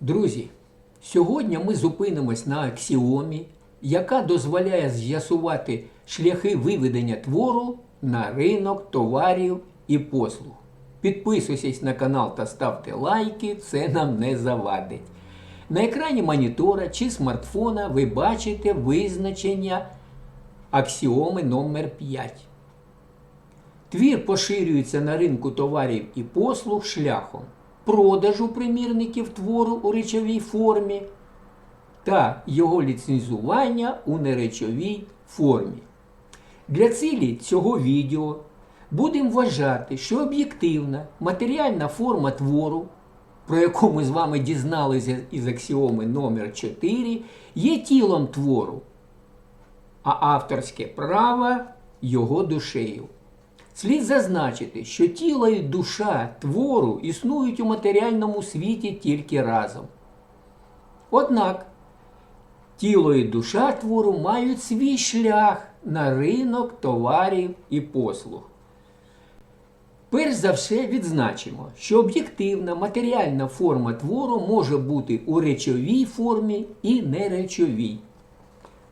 Друзі, сьогодні ми зупинимось на аксіомі, яка дозволяє з'ясувати шляхи виведення твору на ринок товарів і послуг. Підписуйтесь на канал та ставте лайки, це нам не завадить. На екрані монітора чи смартфона ви бачите визначення аксіоми номер 5. Твір поширюється на ринку товарів і послуг шляхом продажу примірників твору у речовій формі та його ліцензування у неречовій формі. Для цілі цього відео будемо вважати, що об'єктивна матеріальна форма твору, про яку ми з вами дізналися із аксіоми номер 4 є тілом твору, а авторське право його душею. Слід зазначити, що тіло і душа твору існують у матеріальному світі тільки разом. Однак тіло і душа твору мають свій шлях на ринок товарів і послуг. Перш за все відзначимо, що об'єктивна матеріальна форма твору може бути у речовій формі і неречовій.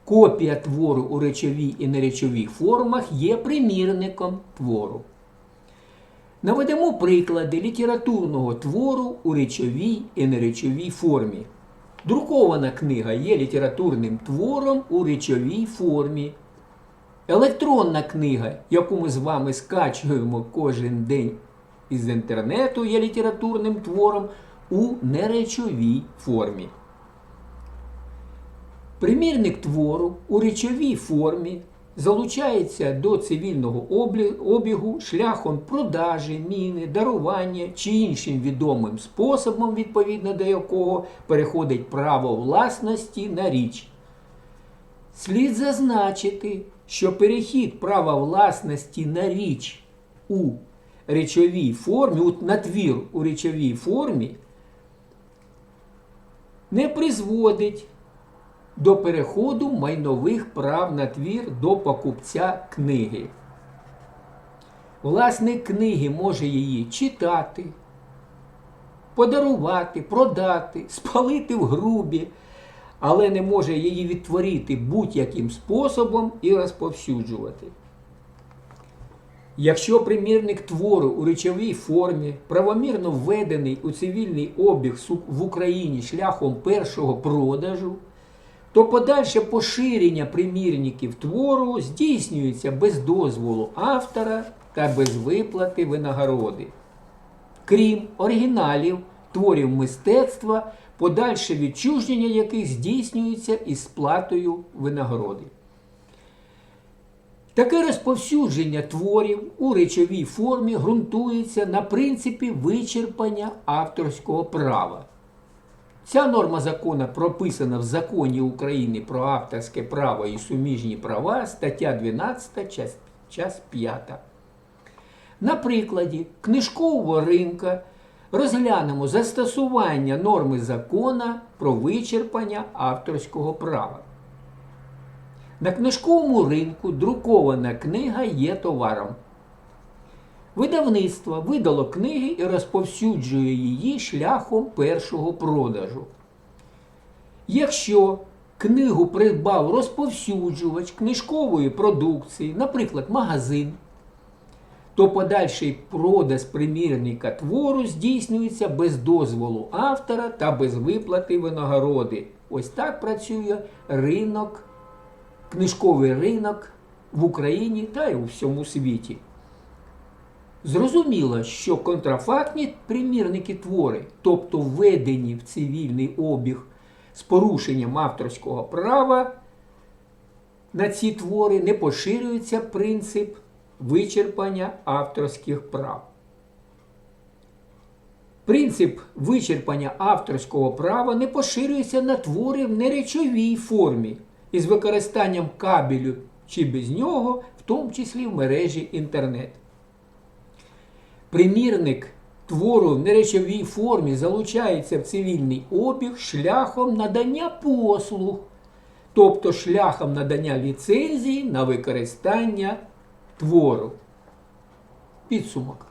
Копія твору у речовій і неречовій формах є примірником твору. Наведемо приклади літературного твору у речовій і неречовій формі. Друкована книга є літературним твором у речовій формі. Електронна книга, яку ми з вами скачуємо кожен день із інтернету, є літературним твором у неречовій формі. Примірник твору у речовій формі залучається до цивільного обігу шляхом продажі, міни, дарування чи іншим відомим способом, відповідно до якого переходить право власності на річ. Слід зазначити, що перехід права власності на річ у речовій формі, на твір у речовій формі, не призводить до переходу майнових прав на твір до покупця книги. Власник книги може її читати, подарувати, продати, спалити в грубі, але не може її відтворити будь-яким способом і розповсюджувати. Якщо примірник твору у речовій формі правомірно введений у цивільний обіг в Україні шляхом першого продажу, то подальше поширення примірників твору здійснюється без дозволу автора та без виплати винагороди. Крім оригіналів, творів мистецтва, подальше відчуження яких здійснюється із сплатою винагороди. Таке розповсюдження творів у речовій формі ґрунтується на принципі вичерпання авторського права. Ця норма закону прописана в законі України про авторське право і суміжні права, стаття 12, час, час 5. На прикладі книжкового ринка розглянемо застосування норми закона про вичерпання авторського права. На книжковому ринку друкована книга є товаром. Видавництво видало книги і розповсюджує її шляхом першого продажу. Якщо книгу придбав розповсюджувач книжкової продукції, наприклад, магазин, то подальший продаж примірника твору здійснюється без дозволу автора та без виплати винагороди. Ось так працює ринок, книжковий ринок в Україні та й у всьому світі. Зрозуміло, що контрафактні примірники твори, тобто введені в цивільний обіг з порушенням авторського права, на ці твори не поширюється принцип вичерпання авторських прав. Принцип вичерпання авторського права не поширюється на твори в неречовій формі із використанням кабелю чи без нього, в тому числі в мережі інтернет. Примірник твору в неречовій формі залучається в цивільний обіг шляхом надання послуг, тобто шляхом надання ліцензії на використання твору. Підсумок.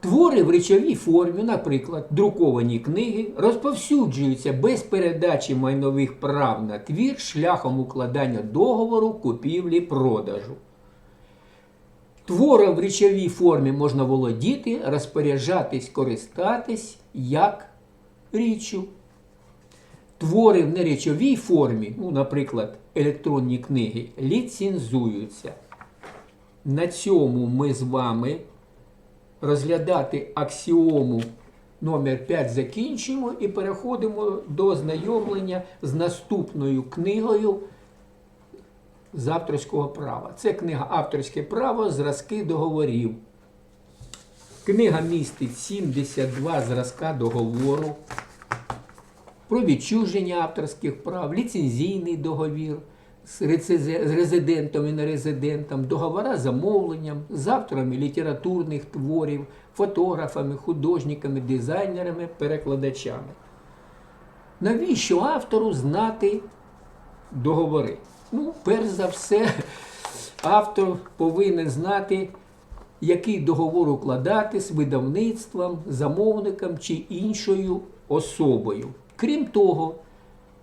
Твори в речовій формі, наприклад, друковані книги, розповсюджуються без передачі майнових прав на твір шляхом укладання договору купівлі-продажу. Твором в речовій формі можна володіти, розпоряджатись, користатись як річчю. Твори в неречовій формі, ну, наприклад, електронні книги, ліцензуються. На цьому ми з вами розглядати аксіому номер 5 закінчимо і переходимо до ознайомлення з наступною книгою з авторського права. Це книга Авторське право, зразки договорів. Книга містить 72 зразка договору про відчуження авторських прав, ліцензійний договір з резидентом і нерезидентом, договора з замовленням, з авторами літературних творів, фотографами, художниками, дизайнерами, перекладачами. Навіщо автору знати договори? Ну, перш за все, автор повинен знати, який договор укладати з видавництвом, замовником чи іншою особою. Крім того,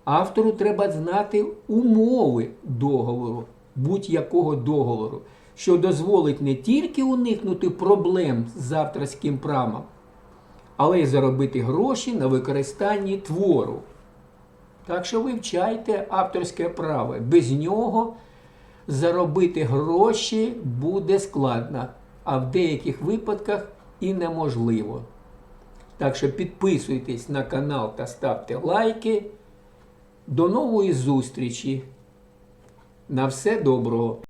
автору треба знати умови договору, будь-якого договору, що дозволить не тільки уникнути проблем з авторським правом, але й заробити гроші на використанні твору. Так що вивчайте авторське право. Без нього заробити гроші буде складно, а в деяких випадках і неможливо. Так що підписуйтесь на канал та ставте лайки. До нової зустрічі. На все доброго!